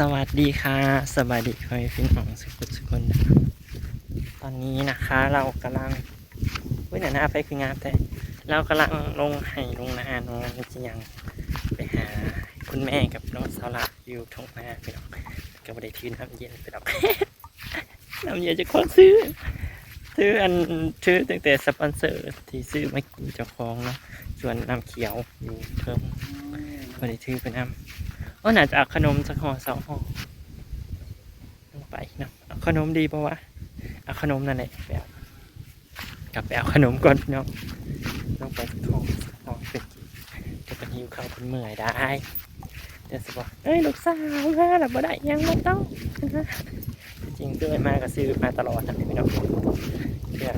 สวัสดีค่ะ สวัสดีคอยพี่น้องสุขุสุคนะครับตอนนี้นะคะเรากำลังเว้ยหน้าหน้าไปคืองามแต่ เรากำลังลงไห่ลงนาน้องจะยังไปหาคุณแม่กับน้องสาวหลักอยู่ทงนาพี่น้องก็ไม่ได้ทืนน้ำเย็นไปหรอกน้ำเย็นจะคนซื้อซื้ออันซื้อตั้งแต่สปอนเซอร์ที่ซื้อมากินเจ้าของเนาะส่วนน้ำเขียวอยู่เพิ่มไม่ได้ถือไปน้ำ ว่าน่าจะเอาขนมสักห่อสองห่อลงไปเนาะเอาขนมดีปะวะเอาขนมนั่นแหละไปเอากลับไปเอาขนมก่อนพี่น้องลงไปสักห่อสักห่อเป็นจะเป็นหิวข้าวเป็นเมื่อยได้เดี๋ยวสิบอกเอ้ยลูกสาวฮะหลับบ่ได้ยังไม่ต้องนะจริงๆซื้อมาก็ซื้อมาตลอดนะพี่น้องเดี๋ยว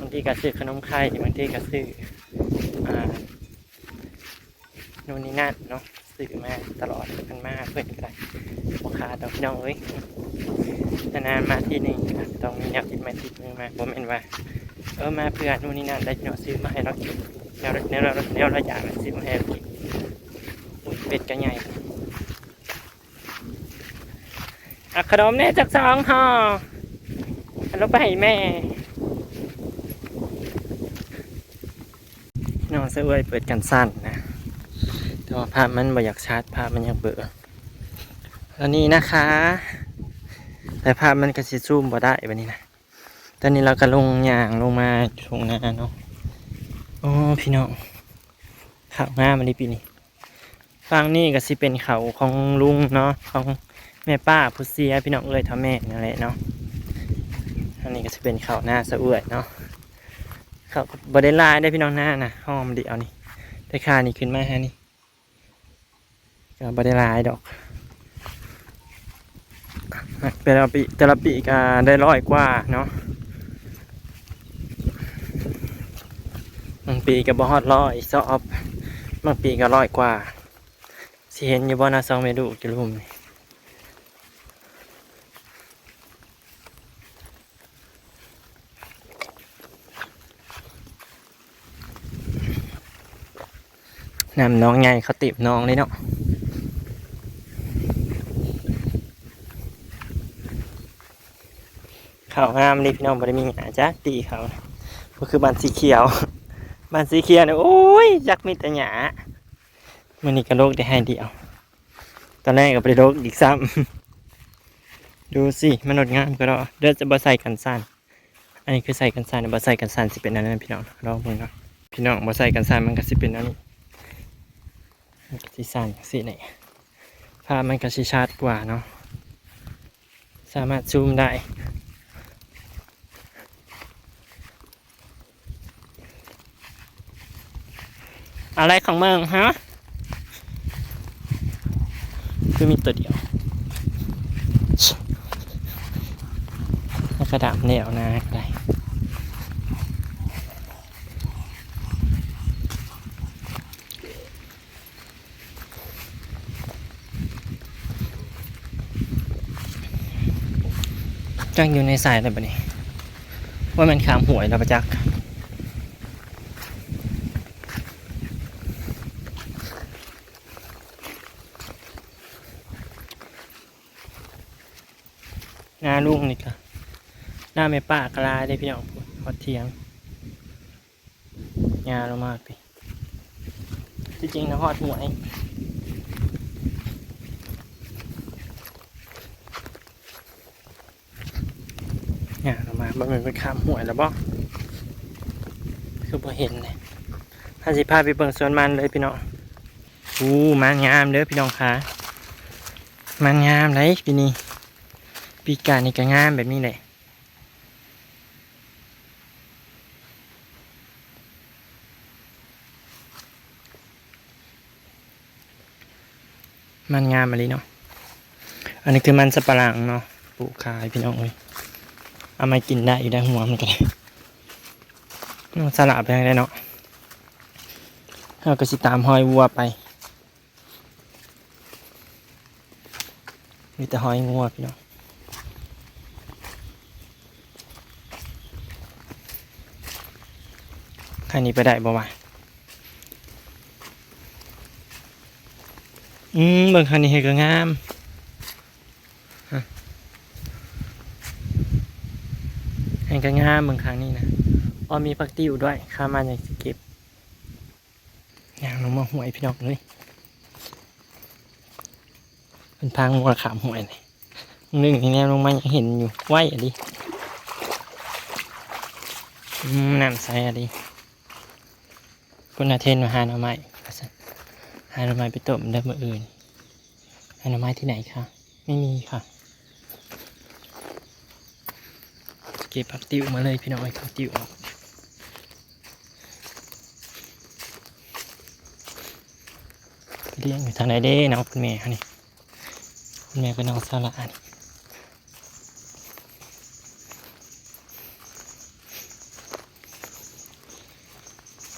บางทีก็ซื้อขนมไข่บางทีก็ซื้ออ่านู่นนี่นั่นเนาะ ซื้อมาตลอดกันมากเพื่อนก็ได้บอขาดดอกพี่น้องเอ้ยนานมาที่นี่ต้องมีแนวติดไม้ติดมือมาผมเห็นว่า เออมาเพื่อนนู่นนี่นั่นได้เนาะซื้อมาให้เรากินแนวแนวเราแนวเราอยากซื้อมาให้เรากินเป็ดก็ใหญ่อะขนมเนี่ยจากสองห่อเอาลงไปให้แม่น้องเสื้อเว้ยเปิดกันสั้นนะ แต่ว่าภาพมันบ่อยากชาร์จภาพมันยังเบื่อแล้วนี่นะคะ แต่ภาพมันก็สิซูมบ่ได้แบบนี้นะตอนนี้เราก็ลงอย่างลงมาตรงหน้าเนาะโอ้พี่น้องข่าวงามันดีปีนี้ฟังนี่ก็สิเป็นเขาของลุงเนาะของแม่ป้าผู้เสียพี่น้องเอ้ยทำแม่นั่นแหละเนาะอันนี้ก็จะเป็นเขาหน้าสะเอื่อยเนาะเขาบไดลายได้พี่น้องหน้านะหอมดีเอานี่ได้ค่านี่ขึ้นมาฮะนี่ ก็บได้หลายดอกแต่ละปีแต่ละปีก็ได้ร้อยกว่าเนาะบางปีก็บ่ฮอดร้อยซอบบางปีก็ร้อยกว่าสิเห็นอยู่บ่นะซองเมดูกิลุมนี่น้ำน้องใหญ่เขาติบน้องเลยเนาะ ขาวงามนี่พี่น้องบริมีหาจ้าตีเขาก็คือบ้านสีเขียวบ้านสีเขียวเนี่ยโอ้ยจักมีแต่หยามันนี่กระโลกได้ให้เดียว ตอนแรกก็ไปโลกอีกซ้ำดูสิมันงดงามก็รอเดี๋ยวจะบ่ใส่กันสั้นอันนี้คือใส่กันสั้นบ่ใส่กันสั้นสิเป็นอันนั้นพี่น้องลองเบิ่งเนาะพี่น้องบ่ใส่กันสั้นมันก็สิเป็นอันนี้มันก็สิสั้นสิไหนภาพมันก็สิชัดกว่าเนาะสามารถซูมได้ อะไรของมึงฮะคือมีตัวเดียวกระดาษแนวนะอะไรจังอยู่ในสายเลยปะนี่ว่ามันขามหวยแล้วปะจักงาลุงนี่ก็หน้าไม่ป้ากลายได้พี่น้องพอเทียงงาลงมากพี่ที่จริงนะฮอดหวยงาลงมาบ่แมันเป็นข้ามหวยแล้วบ่คือบ่เห็นเลยถ้าสิพาไปเบิ่งสวนมันเลยพี่น้องอู้มันงามเด้อพี่น้องค่ะมันงามเลยปีนี้ ปีกานี่ก็งามแบบนี้แหละมันงามมาเลยเนาะ อันนี้คือมันสับปะหลังเนาะ ปลูกขายพี่น้องเลยเอามากินได้อยู่ได้หัวมันก็ได้สลับไปได้เนาะเราก็สิตามหอยวัวไป มีแต่หอยงัวพี่น้อง ข้างนี้ไปได้บ่มาอืมเบิ่งข้างนี้เห็นก็งามเห็นก็งามเบิ่งข้างนี้นะอ๋อมีผักติอยู่ด้วยข้ามาอยากสก็บอย่างน้งมาหวยพี่น้องเลยเป็นพางมัวขามหวยเลยหนึ่งแนี้ลงมายังเห็นอยู่ไหวอะดินั่นใส่อะดิ คุณอาเทนมาหาหน่อไม้ว่าซั่นหาหน่อไม้ไปต้มได้เมื่ออื่นหาหน่อไม้ที่ไหนคะไม่มีค่ะ เก็บผักติ้วมาเลยพี่น้องไอ้ผักติ้วออกเลี้ยงอยู่ทางไหนเด้น้องคุณแม่เขานี่คุณแม่ก็น้องสาระนี่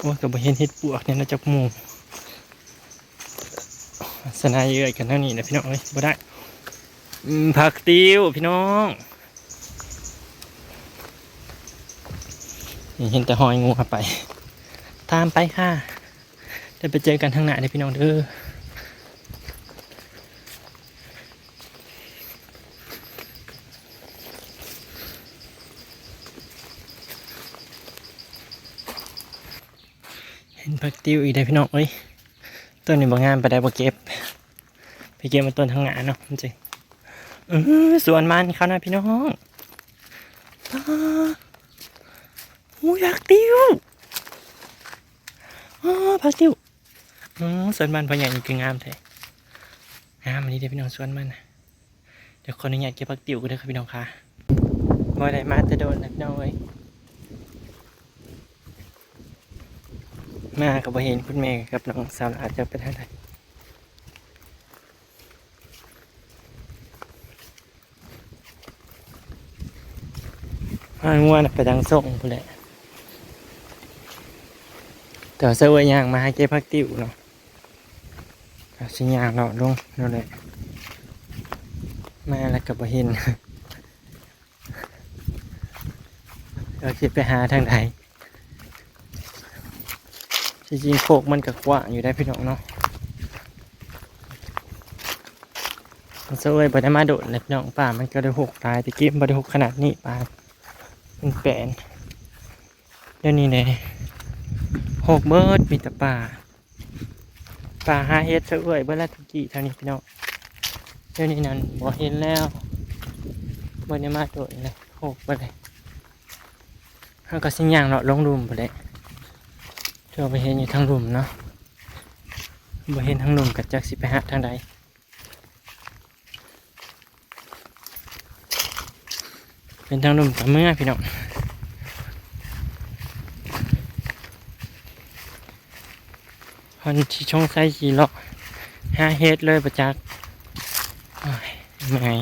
โอ้ยกับบเห็นเห็ดปวกเนี่ยนะจักมูสนายเอ่ยกันเท่านี้นะพี่น้องเอ้ยบ่ได้ผักติ้วพี่น้องเห็นแต่หอยงูไป ตามไปค่ะได้ไปเจอกันทางหน้าเด้อพี่น้องเด้อเห็นผัก ติวอีกได้พี่น้องเอ้ยต้นนี้บ่งามไปได้บ่เก็บไปเก็บมาต้นทางหน้าเนาะจริงเออสวนมันเขานะพี่น้องตาหมูอยากติวอ๋อพักติวอ๋อสวนมันพอใหญ่นี่คืองามแท้งามอันนี้เดี๋ยวพี่น้องสวนมันนะเดี๋ยวคนอนุญาตเก็บพักติวก็ได้อครับพี่น้องค่ะบ่ได้มาจะโดนนะพี่น้องเอ้ย มากับเห็นคุณแม่กับน้องสาวอาจจะไปทางใดมางวนน่ะไปทางส่งพุ่นแหละแต่เสื้อวยางมาให้เก็บพักติวเนาะสิยางเราะลงนั่นแหละมาแล้วก็บ่เห็นเราคิดไปหาทางใด จริงๆโคกมันก็กว้างอยู่ได้พี่น้องเนาะมันเสื้อวยบ่ได้มาโดดเลยพี่น้องป่ามันก็ได้หกตายตะกี้มันบ่ได้หกขนาดนี้ป่ามันแปลนเดี๋ยวนี้เลยหกเบิดมีแต่ป่าป่าหาเฮ็ดเสะเอ่ยเบิดละทุกกี่เท่านี้พี่น้องเดี๋ยวนี้นั่นบ่เห็นแล้วบ่ได้มาโดดเลยหกเบิดเลยเฮาก็สิย่างเลาะลงรุมบ่ได้ เดี๋ยวไปเห็นอยู่ทางรุมเนาะบ่เห็นทางรุมก็จักสิไปหาทางใดเป็นทางรุมกับเมื่อพี่น้องคนที่ช่องไส้ชีเลาะห้าเฮดเลยประจักษ์โอ้ยเมื่อย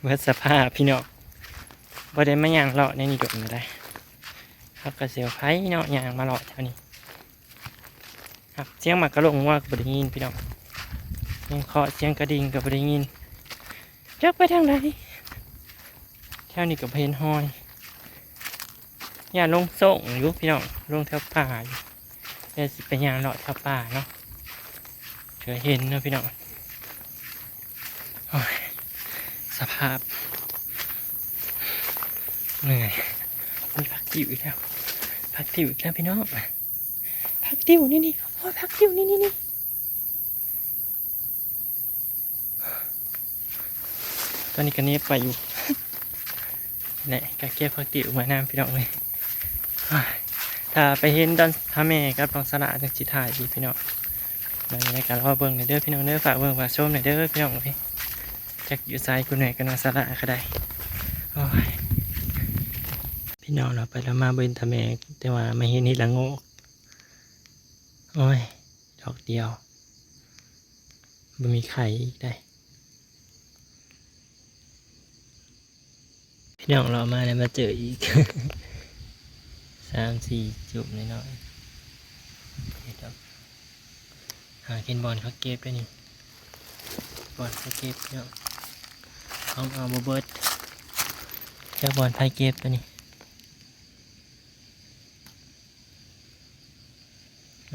เบิดสภาพพี่น้องบ่ได้มาย่างเลาะในนี่ดอกมาได้ครับกระเสียวไผ่เนาะย่างมาเลาะเท่านี้ ครับเสียงหมากกระลงว่าก็บ่ได้ยินพี่น้องเสียงเคาะเสียงกระดิ่งก็บ่ได้ยินจักไปทางไหนแถวนี้ก็เพนหอยอย่าลงส่งอยู่พี่น้องลงแถวป่าอยู่เดี๋ยวสิไปย่างเลาะชาวป่าเนาะเถือเห็นเนาะพี่น้องสภาพเหนื่อยมีพักติวอีกแล้วพักติวอีกแล้วพี่น้องพักติวนี่นี่ ยพักติวนี่นี่นี่ตอนนี้กันนี้ไปอยู่แหละกะเก็บพักติวมาน้ำพี่น้องเลยถ้าไปเห็นดอนพระแม่กับน้องสระจังสิถ่ายดีพี่น้องบางในการรอเบิ่งในอยเด้อพี่น้องเด้อฝากเบิ่งฝากชมในอยเด้อพี่น้องพี่จักอยู่ซ้ายกูไหนกับน้องสระก็ได้พี่น้องเราไปแล้วมาเบิ่งทะแม่แต่ว่าไม่เห็นเห็ดละโงก โอ้ย ดอกเดียวมันมีไข่อีกได้ พี่น้องเรามาแล้วมาเจออีกสามสี่จุบน้อยๆเฮ็ดดอกหากินบอลเขาเก็บด้วยนี่บอลเขาเก็บเนาะเอาเอาบเบิร์ดเจ้าบอลไทยเก็บตัวนี้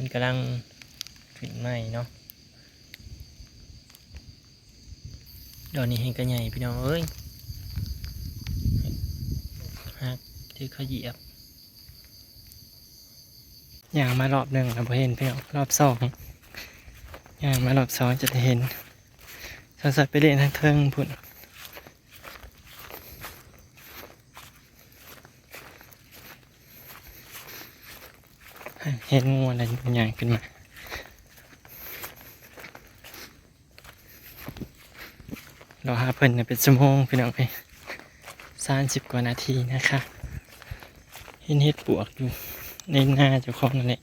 มันกำลังขึ้นใหม่เนาะดอกนี้เห็นกันใหญ่พี่น้องเอ้ยครับที่เขาเหยียบอย่างมารอบหนึ่งเราเห็นพี่น้องรอบสองอย่างมารอบสองจะได้เห็นสงสัยไปเล่นทางเทิงพุ่น เห็นงูอะไรบางอย่างขึ้นมาเราหาเพิ่นเป็นชั่วโมงพี่น้องไปสามสิบกว่านาทีนะคะเห็นเห็ดปวกอยู่ในหน้าเจ้าของนั่นแหละ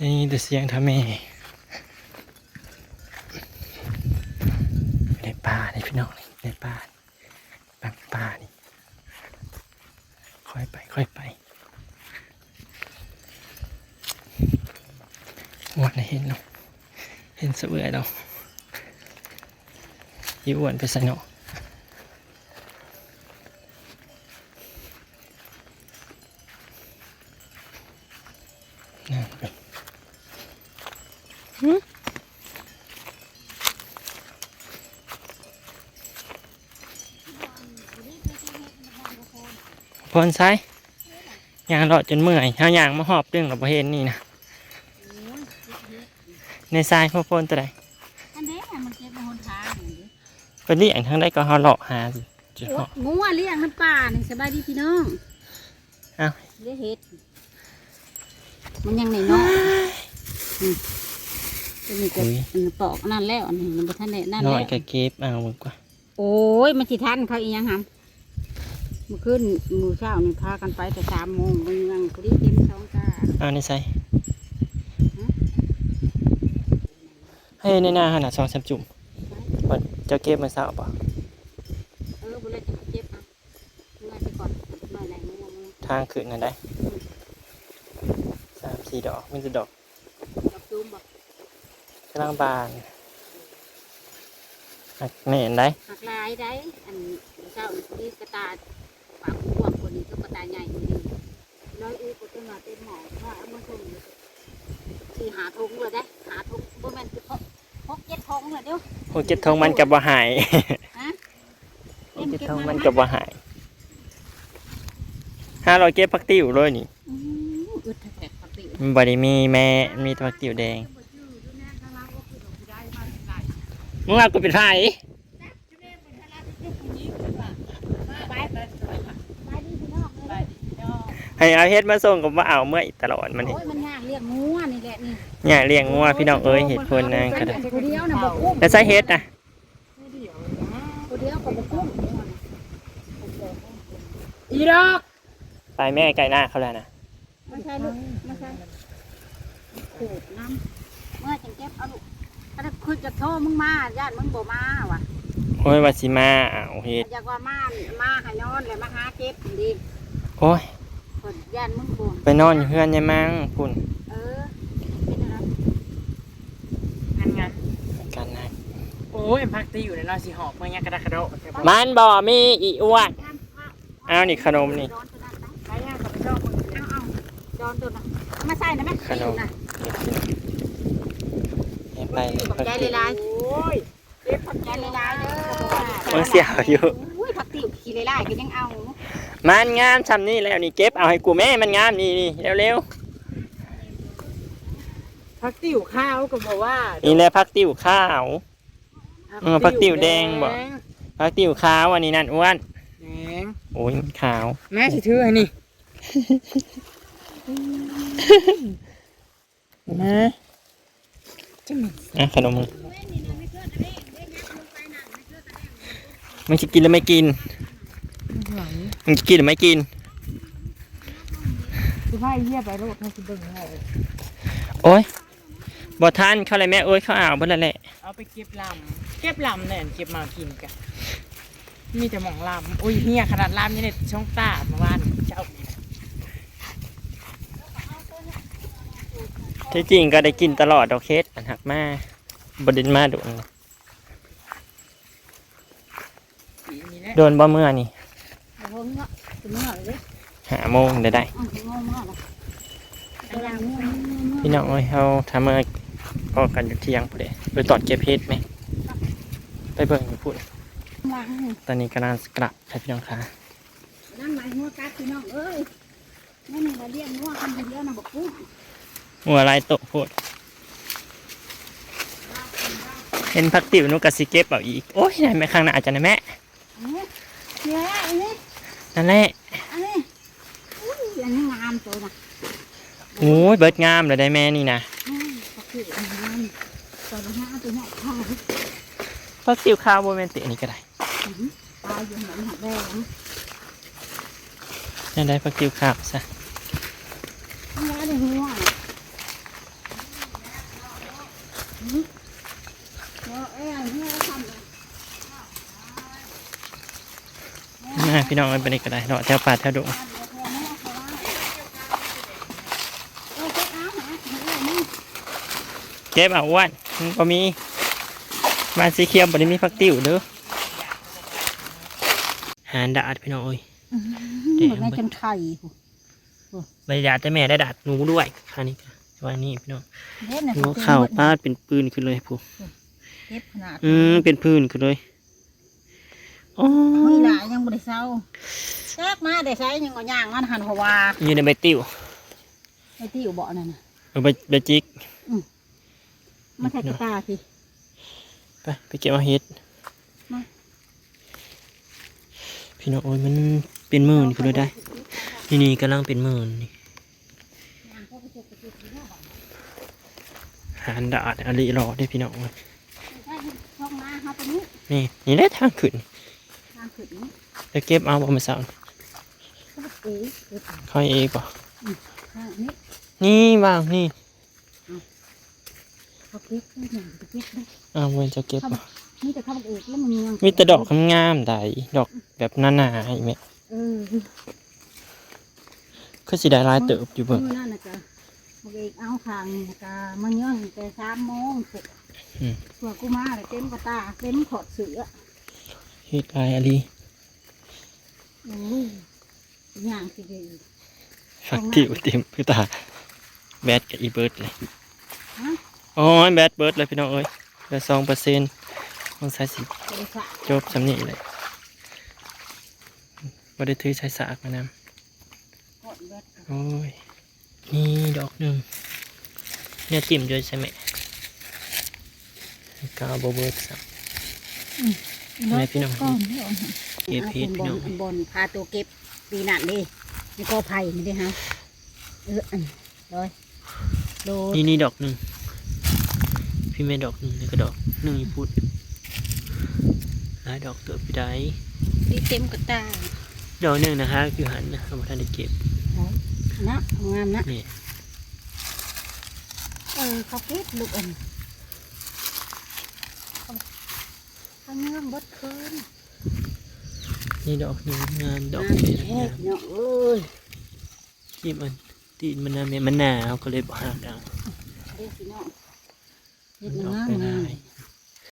นี่เดเสียงทำแม่ในป่านี่พี่น้องนี่ในป่าบางป่านี่ ค่อยไป ค่อยไป อ้วนเห็นเนาะเห็นเสวยเราะยี่อ้วนไปใส่เนาะนั่นไปหึพรไซยางรอดจนเมื่อยเฮายางมาหอบเรื่องกับประเห็นนี่นะ ในทรายพ่อพนตัวใดอันนี้น่ะมันเก็บในหนทางนี่ดิเป็นนี่อย่างทั้งได้ก็เฮาเลาะหาสิจุดโอ๊เหาะยงัวเลี้ยงน้ำป่านี่สบายดีพี่น้องเอ้าเลี้ยงเห็ด มันยังในนอกอืมตัวนี้ก็อันปอกอันนั่นแล้วอันนี้มันบ่ทันได้นั่นน้อแล้ยวก็เก็บเอาดีกว่าโอ้ยมันสิทันเขาอีหยังหำเมื่อคืนมื้อเช้านี่พากันไปแต่สามโมงมันยังพอดีเต็มท้องตาเอาในใส่ ให้ในหน้าขนาดสองสามจุ่มว่าเจ้าเก็บมาเศร้าป่ะเออบุเลยจะเจ็บอะเมื่อไปก่อนหน่อยไหนมึงมึงทางขึ้นกันได้สามสี่ดอกมันจะดอกดอกจูมบอกำลังบานหักแม่นได้หักลายได้ อันเช้านี่กระตาปากกว้างกว่านี้ก็กระตาใหญ่กว่านี้ร้อยอูก็จะมาเต็มหมอว่าเอามาส่งที่หาทงเลยได้ หาทงบ่แม่นคือพกพ กเจ็ดทงเลยเดี๋ยวโอ้เจ็ดทองมันกับว่าหายฮะโอ้เจ็ดทองมันกับว่าหายห้าร้อยเก็บพักติ้วเลยนี่อืออึดแท้ๆปกติมันบไดมีแม่มีแตัวพักติ้วแดงมึงเอากูเป็นไผ่ไปไปไปดีพี่น้องเลยให้เอาเฮ็ดมาส่งกับว่าเอาเมื่อยตลอดมันนี่โอ้ ยมันยากเลี้ยงงัวนี่แหละนี่อย่าเลี้ยงงัวพี่น้องเอ้ยเห็ดเพิ่นนะก็ได้ตัวเดียวนะบ่กุ้มแล้วใส่เฮ็ดนะตัวเดียวก็บ่กุ้มอีดอกไปแม่ไก่หน้าเขาแล้วนะมาใช่ลูกมาใช่ขูดน้ำเมื่อจังเก็บเอาลูกถ้าคุณจะโทรมึงมาญาติมึงบ่มาว่ะโอ้ยว่าสิมาเอาเฮ็ดอยากว่ามามาให้นอนเลยมาหาเก็บดีโอ้ยคนญาติมึงบ่ไปนอนอยู่เฮือนยายมังพุ่น เออเป็นอะไร งันงัน กันนะ โอ้ยพักตีอยู่ในนอนสีหอบเมื่อยังกระดกกระโดดจะบอกมันบ่มีอีอ้วนเอานี่ขนมนี่ดอนตัวนั้นนะไปย่างกับเจ้ามือเอาเอาดอนตัวนั้นเอามาใส่นะแม่ขนมนะเฮ็ดไปเลยขอบใจหลายโอ้ยเก็บผักๆใจหลายๆเด้อมันเสียวอยู่อุ้ยผักติ๋วขี้หลายๆก็ยังเอามันงามซ้ำนี่แล้วนี่เก็บเอาให้กูแม่มันงามนี่นี่เร็วผักติ๋วข้าวก็บอกว่าๆนี่แหละพักติ้วข้าว เออผักติ๋วแดงบ่พักติ้วขาวอันนี้นั่นอ้วนแดงโอ้ยขาว แม่สิถือให้นี่มาจะมีอะขนมมึงมึงจะกินหรือไม่กิน หลังมึงจะกินหรือไม่กินคือผ้าเยี่ยไปโลดให้สิเบิ่งให้โอ้ยบ่ทันเข้าเลยแม่เอ้ยเข้าอ่าวเบิ่แล้วแหละ เอาไปเก็บลำเก็บลำเนี่ยเก็บมากินกันมีแต่หมองลำโอ้ยเฮียขนาดลำยังเนี่ยช่องตาเมื่อวานเจ้านี่นะที่จริงก็ได้กินตลอดดอกเคสอันหักมาบไดินมาโดนสีนี้แหละโดนบ่เมื่อนี่เอาเพิ่งเนาะถึงเมื่อเลยหาโมงได้ได้อ๋อถึงงงมากเลยกำลังง่วงพี่น้องเอ้ยเขาทำมา พอกันอยู่เที่ยงพอดีไปตอดเก็บเพชรไหม ไปเบิ่งอยู่พูดวางตอนนี้กำลังกลับครับพี่น้องค่ะนั่นหมายหัวกัดพี่น้องเอ้ยนั่นนี่เราเลี้ยงงัวกันอยู่เดียวนะบอกปุ๊บหัวลายโตะพูด เห็นพักติ๋วนุกกสิเก็บเอาอีก โอ้ยไหนแม่ข้างหน้าจะนะแม่ อันนี้เนี่ยอันนี้นั่นแหละ อันนี้อุ้ยอันนี้งามตัวนะโอ้ยเบิดงามเลยได้แม่นี่นะ อืมก็คืออันงามตัวละห้าตัวเนี่ยข้าวพักติ๋วข้าวโบเมนตินี่ก็ได้ตายอยู่เหมือนหักแดงนั่นได้พักติ๋วข้าวซะนี่ได้หัวอืมเดี๋ยวเอ้ยอันนี้เราทำเลยน่าพี่น้องมันเป็นอีกก็ได้เนาะแถวป่าแถวดง เดี๋ยวเดี๋ยวแม่เขาว่าเออเจ๊เอาหาเดี๋ยวนี่ เก็บเอาอ้วนมันก็มีบ้านสีเขียวบ่ได้มีพักติ๋วเด้อหานดาดพี่น้องเอ้ยเหมือนแม่จันไข่บรรยากาศแต่แม่ได้ดาดหนูด้วยคราวนี้ก็วันนี้พี่น้องเด็ดนะหนูเข่าป้าดเป็นปืนขึ้นเลยผู้เก็บขนาดอืมเป็นพื้นขึ้นเลยโอ้ไม่ยหลายยังบริเศร้าแจ๊กมาได้ใช้ยังก็ย่างมันหันหัววาอยู่ในใบติ้วไอ้ที่อยู่เบาะนั่นน่ะเอาใบใบจิก มาแทกกระตาสิไปไปเก็บเอาเห็ดมาพี่น้องโอ้ยมันเป็นหมื่นขึ้นเลยได้ นี่นี่กำลังเป็นหมื่นนี่หานดาดอะไรรอได้พี่น้องเอ้ยช่องมาเฮาตัวนี้นี่นี่แหละทางขึ้นทางขึ้นนี้จะเก็บเอาบ่มาสาวเอ๊ะเก็บค่อยเองป่ะทางนี้นี่วางนี่ เขาเก็บได้ยังเก็บได้อ้าวเวนจะเก็บป่ะนี่แต่ข้าวเอกแล้วมันยังมีแต่ดอกงามๆได้ดอกแบบหนาๆอีกไหมเออคือสิได้หลายเติบอยู่เบิ่งมื้อนั่นน่ะจ้ะข้าวเอกเอาทางนี่กะมันยังแต่สามโมงเสร็จอืมตัวกูมาเลยเต็มกระตาเต็มขอดเสือเฮ็ดลายอะไรอย่างลูกอย่างสิเดีฟักติวเต็มคือตาแบดกับอีเบิร์ดเลยฮะ โอ้ยแบดเบิร์ดเลยพี่น้องเอ้ยเหลือสองเปอร์เซ็นต์ต้องใช้สิบริษัทจบสำนีเลยบ่ได้ถือใช้สากมานำกดเบ็ดโอ้ยนี่ดอกหนึ่งเนี่ยจิ้มด้วยใช่ไหมกาวบเบิร์ดสับให้พี่น้องก้อนเดียวเก็บเห็ดพี่บน้อองลบอลพาตัวเก็บปีนั่นดินี่ก็ไผ่ไม่ได้ฮะเอออันเลยโดนนี่นี่ดอกหนึ่ง พี่แม่ดอกหนึ่งนี่ก็ดอกหนึ่งอีพุดหลายดอกเติบพี่ได้ดีเต็มกระตาดอกหนึ่งนะคะคือหันนะเอามาทันได้เก็บนะงามนะนี่เออเขาเก็บลูกอันเขาเงื่อมบดคืนนี่ดอกหนึ่งงามดอกงามนี้แท้งามเนาะเอ้ยที่มันตีนมันนาเมมันหนาวก็เลยบอกห้ามดังเด็กสิเนาะ เฮ็ดมันออกงามไปงาได้ม